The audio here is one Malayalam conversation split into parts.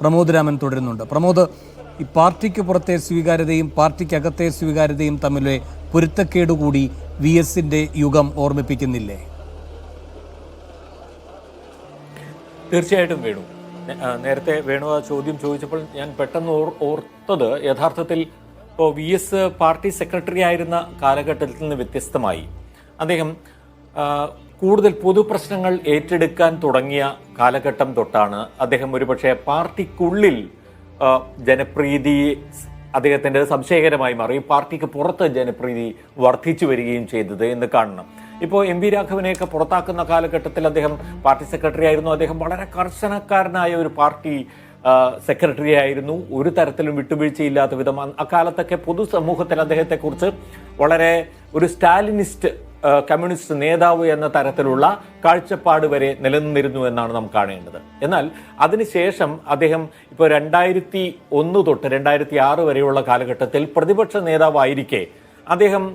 പ്രമോദ് രാമൻ തുടരുന്നുണ്ട്. പ്രമോദ് ഈ പാർട്ടിക്ക് പുറത്തെ സ്വീകാര്യതയും പാർട്ടിക്കകത്തെ സ്വീകാര്യതയും തമ്മിലെ പൊരുത്തക്കേട് കൂടി വി എസിന്റെ യുഗം ഓർമ്മിപ്പിക്കുന്നില്ലേ? തീർച്ചയായിട്ടും വേണു. നേരത്തെ വേണു ആ ചോദ്യം ചോദിച്ചപ്പോൾ ഞാൻ പെട്ടെന്ന് ഓർ ഓർത്തത് യഥാർത്ഥത്തിൽ ഇപ്പോൾ വി എസ് പാർട്ടി സെക്രട്ടറി ആയിരുന്ന കാലഘട്ടത്തിൽ നിന്ന് വ്യത്യസ്തമായി. അദ്ദേഹം കൂടുതൽ പൊതുപ്രശ്നങ്ങൾ ഏറ്റെടുക്കാൻ തുടങ്ങിയ കാലഘട്ടം തൊട്ടാണ് അദ്ദേഹം ഒരുപക്ഷെ പാർട്ടിക്കുള്ളിൽ ജനപ്രീതി അദ്ദേഹത്തിന്റെ സംശയകരമായി മാറി പാർട്ടിക്ക് പുറത്ത് ജനപ്രീതി വർദ്ധിച്ചു വരികയും ചെയ്തത് എന്ന് കാണണം. ഇപ്പോൾ എം വി രാഘവനെയൊക്കെ പുറത്താക്കുന്ന കാലഘട്ടത്തിൽ അദ്ദേഹം പാർട്ടി സെക്രട്ടറി ആയിരുന്നു. അദ്ദേഹം വളരെ കർശനക്കാരനായ ഒരു പാർട്ടി സെക്രട്ടറി ആയിരുന്നു. ഒരു തരത്തിലും വിട്ടുവീഴ്ചയില്ലാത്ത വിധം അക്കാലത്തൊക്കെ പൊതുസമൂഹത്തിൽ അദ്ദേഹത്തെക്കുറിച്ച് വളരെ ഒരു സ്റ്റാലിനിസ്റ്റ് കമ്മ്യൂണിസ്റ്റ് നേതാവ് എന്ന തരത്തിലുള്ള കാഴ്ചപ്പാട് വരെ നിലനിന്നിരുന്നു എന്നാണ് നാം കാണേണ്ടത്. എന്നാൽ അതിനുശേഷം അദ്ദേഹം ഇപ്പോൾ രണ്ടായിരത്തി ഒന്ന് തൊട്ട് രണ്ടായിരത്തി ആറ് വരെയുള്ള കാലഘട്ടത്തിൽ പ്രതിപക്ഷ നേതാവായിരിക്കെ അദ്ദേഹം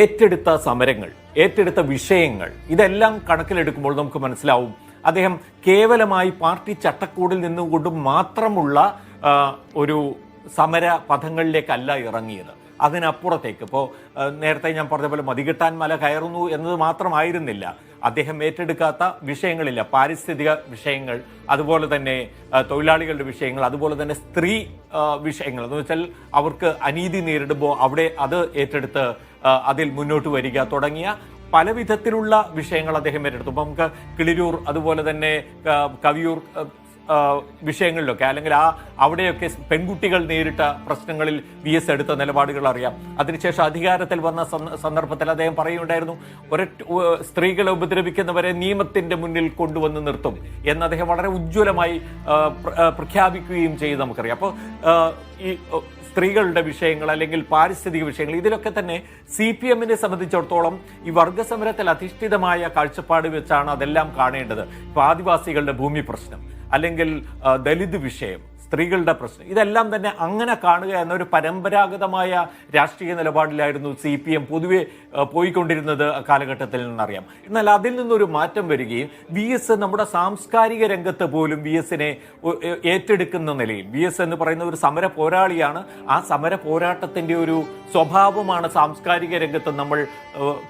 ഏറ്റെടുത്ത സമരങ്ങൾ ഏറ്റെടുത്ത വിഷയങ്ങൾ ഇതെല്ലാം കണക്കിലെടുക്കുമ്പോൾ നമുക്ക് മനസ്സിലാവും. അദ്ദേഹം കേവലമായി പാർട്ടി ചട്ടക്കൂടിൽ നിന്നുകൊണ്ട് മാത്രമുള്ള ഒരു സമര പഥങ്ങളിലേക്കല്ല ഇറങ്ങിയത്. അതിനപ്പുറത്തേക്ക്. ഇപ്പോൾ നേരത്തെ ഞാൻ പറഞ്ഞ പോലെ മതികെട്ടാൻ മല കയറുന്നു എന്നത് മാത്രമായിരുന്നില്ല. അദ്ദേഹം ഏറ്റെടുക്കാത്ത വിഷയങ്ങളില്ല. പാരിസ്ഥിതിക വിഷയങ്ങൾ അതുപോലെ തന്നെ തൊഴിലാളികളുടെ വിഷയങ്ങൾ അതുപോലെ തന്നെ സ്ത്രീ വിഷയങ്ങൾ. എന്ന് വെച്ചാൽ അവർക്ക് അനീതി നേരിടുമ്പോൾ അവിടെ അത് ഏറ്റെടുത്ത് അതിൽ മുന്നോട്ട് വരിക തുടങ്ങിയ പല വിധത്തിലുള്ള വിഷയങ്ങൾ അദ്ദേഹം ഏറ്റെടുത്തു. ഇപ്പം നമുക്ക് കിളിരൂർ അതുപോലെ തന്നെ കവിയൂർ വിഷയങ്ങളിലൊക്കെ അല്ലെങ്കിൽ ആ അവിടെയൊക്കെ പെൺകുട്ടികൾ നേരിട്ട പ്രശ്നങ്ങളിൽ വി എസ് എടുത്ത നിലപാടുകൾ അറിയാം. അതിനുശേഷം അധികാരത്തിൽ വന്ന സന്ദ- സന്ദർഭത്തിൽ അദ്ദേഹം പറയുകയുണ്ടായിരുന്നു ഒരൊറ്റ സ്ത്രീകളെ ഉപദ്രവിക്കുന്നവരെ നിയമത്തിന്റെ മുന്നിൽ കൊണ്ടുവന്ന് നിർത്തും എന്ന് അദ്ദേഹം വളരെ ഉജ്ജ്വലമായി പ്രഖ്യാപിക്കുകയും ചെയ്ത് നമുക്കറിയാം. അപ്പോൾ ഈ സ്ത്രീകളുടെ വിഷയങ്ങൾ അല്ലെങ്കിൽ പാരിസ്ഥിതിക വിഷയങ്ങൾ ഇതിലൊക്കെ തന്നെ സി പി എമ്മിനെ സംബന്ധിച്ചിടത്തോളം ഈ വർഗസമരത്തിൽ അധിഷ്ഠിതമായ കാഴ്ചപ്പാട് വെച്ചാണ് അതെല്ലാം കാണേണ്ടത്. ഇപ്പൊ ആദിവാസികളുടെ ഭൂമി പ്രശ്നം. അല്ലെങ്കിൽ ദലിത് വിഷയം സ്ത്രീകളുടെ പ്രശ്നം ഇതെല്ലാം തന്നെ അങ്ങനെ കാണുക എന്നൊരു പരമ്പരാഗതമായ രാഷ്ട്രീയ നിലപാടിലായിരുന്നു സി പി എം പൊതുവെ പോയിക്കൊണ്ടിരുന്നത് കാലഘട്ടത്തിൽ നിന്നറിയാം. എന്നാൽ അതിൽ നിന്നൊരു മാറ്റം വരികയും വി എസ് നമ്മുടെ സാംസ്കാരിക രംഗത്ത് പോലും വി എസിനെ ഏറ്റെടുക്കുന്ന നിലയിൽ വി എസ് എന്ന് പറയുന്ന ഒരു സമര പോരാളിയാണ് ആ സമര പോരാട്ടത്തിന്റെ ഒരു സ്വഭാവമാണ് സാംസ്കാരിക രംഗത്ത് നമ്മൾ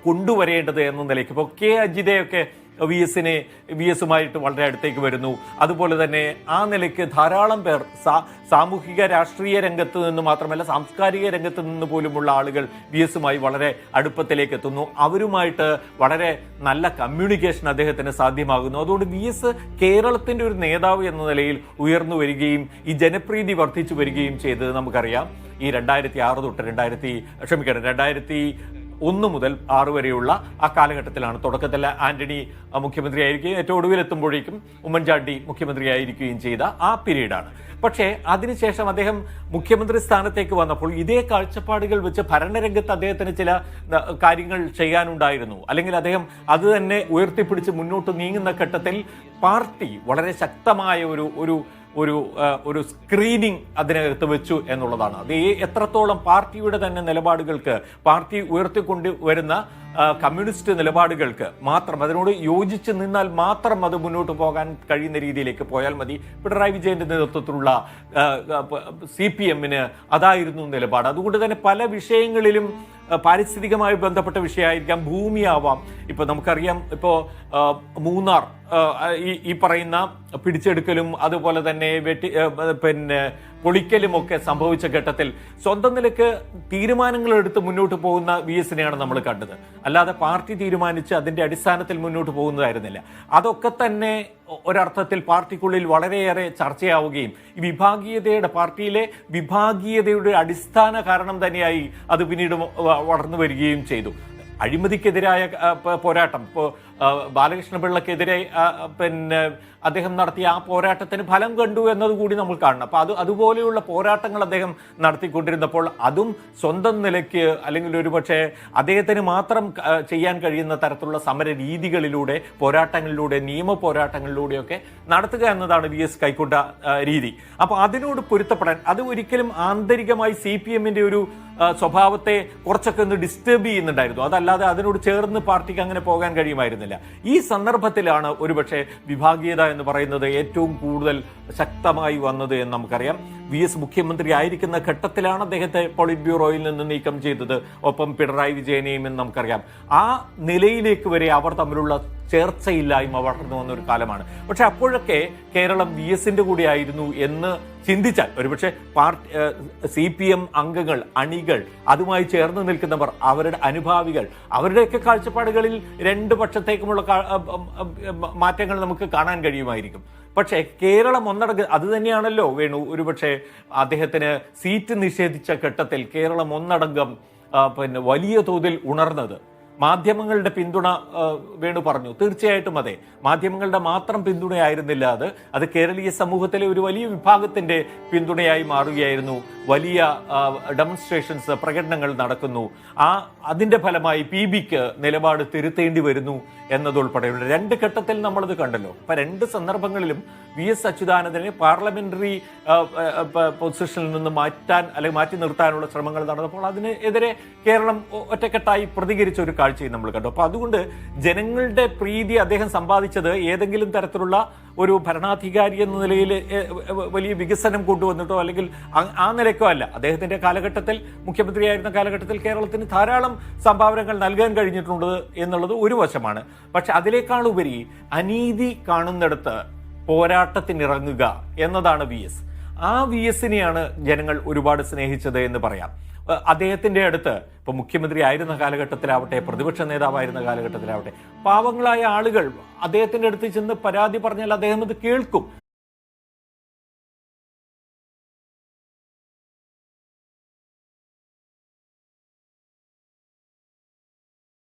കൊണ്ടുവരേണ്ടത് എന്ന നിലയ്ക്ക്. ഇപ്പോൾ കെ അജിതയൊക്കെ വി എസിനെ വി എസുമായിട്ട് വളരെ അടുത്തേക്ക് വരുന്നു. അതുപോലെ തന്നെ ആ നിലയ്ക്ക് ധാരാളം പേർ സാമൂഹിക രാഷ്ട്രീയ രംഗത്ത് നിന്ന് മാത്രമല്ല സാംസ്കാരിക രംഗത്ത് നിന്ന് പോലുമുള്ള ആളുകൾ വി എസുമായി വളരെ അടുപ്പത്തിലേക്ക് എത്തുന്നു. അവരുമായിട്ട് വളരെ നല്ല കമ്മ്യൂണിക്കേഷൻ അദ്ദേഹത്തിന് സാധ്യമാകുന്നു. അതുകൊണ്ട് വി എസ് കേരളത്തിന്റെ ഒരു നേതാവ് എന്ന നിലയിൽ ഉയർന്നു വരികയും ഈ ജനപ്രീതി വർദ്ധിച്ചു വരികയും ചെയ്തത് നമുക്കറിയാം. ഈ രണ്ടായിരത്തി ആറ് തൊട്ട് രണ്ടായിരത്തി ക്ഷമിക്കണം രണ്ടായിരത്തി ഒന്ന് മുതൽ ആറ് വരെയുള്ള ആ കാലഘട്ടത്തിലാണ് തുടക്കത്തിൽ ആന്റണി മുഖ്യമന്ത്രി മുഖ്യമന്ത്രിയായിരിക്കുകയും ഏറ്റവും ഒടുവിലെത്തുമ്പോഴേക്കും ഉമ്മൻചാണ്ടി മുഖ്യമന്ത്രിയായിരിക്കുകയും ചെയ്ത ആ പീരീഡാണ്. പക്ഷേ അതിനുശേഷം അദ്ദേഹം മുഖ്യമന്ത്രി സ്ഥാനത്തേക്ക് വന്നപ്പോൾ ഇതേ കാഴ്ചപ്പാടുകൾ വെച്ച് ഭരണരംഗത്ത് അദ്ദേഹത്തിന് ചില കാര്യങ്ങൾ ചെയ്യാനുണ്ടായിരുന്നു. അല്ലെങ്കിൽ അദ്ദേഹം അത് തന്നെ ഉയർത്തിപ്പിടിച്ച് മുന്നോട്ട് നീങ്ങുന്ന ഘട്ടത്തിൽ പാർട്ടി വളരെ ശക്തമായ ഒരു ഒരു ഒരു ഒരു സ്ക്രീനിങ് അതിനകത്ത് വെച്ചു എന്നുള്ളതാണ്. അത് എത്രത്തോളം പാർട്ടിയുടെ തന്നെ നിലപാടുകൾക്ക് പാർട്ടി ഉയർത്തിക്കൊണ്ട് വരുന്ന കമ്മ്യൂണിസ്റ്റ് നിലപാടുകൾക്ക് മാത്രം അതിനോട് യോജിച്ച് നിന്നാൽ മാത്രം അത് മുന്നോട്ട് പോകാൻ കഴിയുന്ന രീതിയിലേക്ക് പോയാൽ മതി. പിണറായി വിജയന്റെ നേതൃത്വത്തിലുള്ള സി പി എമ്മിന് അതായിരുന്നു നിലപാട്. അതുകൊണ്ട് തന്നെ പല വിഷയങ്ങളിലും പാരിസ്ഥിതികമായി ബന്ധപ്പെട്ട വിഷയമായിരിക്കാം ഭൂമിയാവാം. ഇപ്പോൾ നമുക്കറിയാം ഇപ്പോൾ മൂന്നാർ ഈ പറയുന്ന പിടിച്ചെടുക്കലും അതുപോലെ തന്നെ വെട്ടി പിന്നെ പൊളിക്കലും ഒക്കെ സംഭവിച്ച ഘട്ടത്തിൽ സ്വന്തം നിലയ്ക്ക് തീരുമാനങ്ങൾ എടുത്ത് മുന്നോട്ട് പോകുന്ന വി എസിനെയാണ് നമ്മൾ കണ്ടത്. അല്ലാതെ പാർട്ടി തീരുമാനിച്ച് അതിന്റെ അടിസ്ഥാനത്തിൽ മുന്നോട്ട് പോകുന്നതായിരുന്നില്ല. അതൊക്കെ തന്നെ ഒരർത്ഥത്തിൽ പാർട്ടിക്കുള്ളിൽ വളരെയേറെ ചർച്ചയാവുകയും വിഭാഗീയതയുടെ പാർട്ടിയിലെ വിഭാഗീയതയുടെ അടിസ്ഥാന കാരണം തന്നെയായി അത് പിന്നീട് വളർന്നു വരികയും ചെയ്തു. അഴിമതിക്കെതിരായ പോരാട്ടം ഇപ്പോൾ ബാലകൃഷ്ണ പിള്ളക്കെതിരെ പിന്നെ അദ്ദേഹം നടത്തിയ ആ പോരാട്ടത്തിന് ഫലം കണ്ടു എന്നതുകൂടി നമ്മൾ കാണണം. അപ്പൊ അത് അതുപോലെയുള്ള പോരാട്ടങ്ങൾ അദ്ദേഹം നടത്തിക്കൊണ്ടിരുന്നപ്പോൾ അതും സ്വന്തം നിലയ്ക്ക് അല്ലെങ്കിൽ ഒരുപക്ഷെ അദ്ദേഹത്തിന് മാത്രം ചെയ്യാൻ കഴിയുന്ന തരത്തിലുള്ള സമര രീതികളിലൂടെ പോരാട്ടങ്ങളിലൂടെ നിയമ പോരാട്ടങ്ങളിലൂടെയൊക്കെ നടത്തുക എന്നതാണ് വി എസ് കൈക്കൊണ്ട രീതി. അപ്പൊ അതിനോട് പൊരുത്തപ്പെടാൻ അത് ഒരിക്കലും ആന്തരികമായി സി പി എമ്മിന്റെ ഒരു സ്വഭാവത്തെ കുറച്ചൊക്കെ ഒന്ന് ഡിസ്റ്റർബ് ചെയ്യുന്നുണ്ടായിരുന്നു. അതല്ലാതെ അതിനോട് ചേർന്ന് പാർട്ടിക്ക് അങ്ങനെ പോകാൻ കഴിയുമായിരുന്നില്ല. ഉണ്ടായിരുന്നില്ല ഈ സന്ദർഭത്തിലാണ് ഒരുപക്ഷെ വിഭാഗീയത എന്ന് പറയുന്നത് ഏറ്റവും കൂടുതൽ ശക്തമായി വന്നത് എന്ന് നമുക്കറിയാം. വി എസ് മുഖ്യമന്ത്രി ആയിരിക്കുന്ന ഘട്ടത്തിലാണ് അദ്ദേഹത്തെ പോളിറ്റ് ബ്യൂറോയിൽ നിന്ന് നീക്കം ചെയ്തത്. ഒപ്പം പിണറായി വിജയനെയും എന്ന് നമുക്കറിയാം. ആ നിലയിലേക്ക് വരെ അവർ തമ്മിലുള്ള ചേർച്ചയില്ലായ്മ വളർന്നു വന്ന ഒരു കാലമാണ്. പക്ഷെ അപ്പോഴൊക്കെ കേരളം വി എസിന്റെ കൂടെ ആയിരുന്നു എന്ന് ചിന്തിച്ചാൽ ഒരുപക്ഷെ പാർട്ടി സി പി എം അംഗങ്ങൾ അണികൾ അതുമായി ചേർന്ന് നിൽക്കുന്നവർ അവരുടെ അനുഭാവികൾ അവരുടെയൊക്കെ കാഴ്ചപ്പാടുകളിൽ രണ്ട് പക്ഷത്തേക്കുമുള്ള മാറ്റങ്ങൾ നമുക്ക് കാണാൻ കഴിയുമായിരിക്കും. പക്ഷേ കേരളം ഒന്നടങ്ക് അത് തന്നെയാണല്ലോ വേണു ഒരുപക്ഷെ അദ്ദേഹത്തിന് സീറ്റ് നിഷേധിച്ച ഘട്ടത്തിൽ കേരളം ഒന്നടങ്കം പിന്നെ വലിയ തോതിൽ ഉണർന്നത്. മാധ്യമങ്ങളുടെ പിന്തുണ വേണു പറഞ്ഞു. തീർച്ചയായിട്ടും അതെ. മാധ്യമങ്ങളുടെ മാത്രം പിന്തുണയായിരുന്നില്ല അത്. അത് കേരളീയ സമൂഹത്തിലെ ഒരു വലിയ വിഭാഗത്തിന്റെ പിന്തുണയായി മാറുകയായിരുന്നു. വലിയ ഡെമോൺസ്ട്രേഷൻസ് പ്രകടനങ്ങൾ നടക്കുന്നു. ആ അതിന്റെ ഫലമായി പി ബിക്ക് നിലപാട് തിരുത്തേണ്ടി വരുന്നു എന്നതുൾപ്പെടെയുള്ള രണ്ട് ഘട്ടത്തിൽ നമ്മളത് കണ്ടല്ലോ. അപ്പൊ രണ്ട് സന്ദർഭങ്ങളിലും വി എസ് അച്യുതാനന്ദനെ പാർലമെന്ററി പൊസിഷനിൽ നിന്ന് മാറ്റാൻ അല്ലെങ്കിൽ മാറ്റി നിർത്താനുള്ള ശ്രമങ്ങൾ നടന്നപ്പോൾ അതിനെതിരെ കേരളം ഒറ്റക്കെട്ടായി പ്രതികരിച്ച ഒരു കാഴ്ചയും നമ്മൾ കണ്ടു. അപ്പൊ അതുകൊണ്ട് ജനങ്ങളുടെ പ്രീതി അദ്ദേഹം സമ്പാദിച്ചത് ഏതെങ്കിലും തരത്തിലുള്ള ഒരു ഭരണാധികാരി എന്ന നിലയിൽ വലിയ വികസനം കൊണ്ടുവന്നിട്ടോ അല്ലെങ്കിൽ ആ- നിലയ്ക്കോ അല്ല. അദ്ദേഹത്തിന്റെ കാലഘട്ടത്തിൽ മുഖ്യമന്ത്രിയായിരുന്ന കാലഘട്ടത്തിൽ കേരളത്തിന് ധാരാളം സംഭാവനകൾ നൽകാൻ കഴിഞ്ഞിട്ടുണ്ട് എന്നുള്ളത് ഒരു വശമാണ്. പക്ഷെ അതിലേക്കാളുപരി അനീതി കാണുന്നിടത്ത് പോരാട്ടത്തിനിറങ്ങുക എന്നതാണ് വി എസ് ആ വി എസിനെയാണ് ജനങ്ങൾ ഒരുപാട് സ്നേഹിച്ചത് എന്ന് പറയാം. അദ്ദേഹത്തിന്റെ അടുത്ത് ഇപ്പൊ മുഖ്യമന്ത്രി ആയിരുന്ന കാലഘട്ടത്തിലാവട്ടെ പ്രതിപക്ഷ നേതാവായിരുന്ന കാലഘട്ടത്തിലാവട്ടെ പാവങ്ങളായ ആളുകൾ അദ്ദേഹത്തിന്റെ അടുത്ത് ചെന്ന് പരാതി പറഞ്ഞാൽ അദ്ദേഹം അത് കേൾക്കും.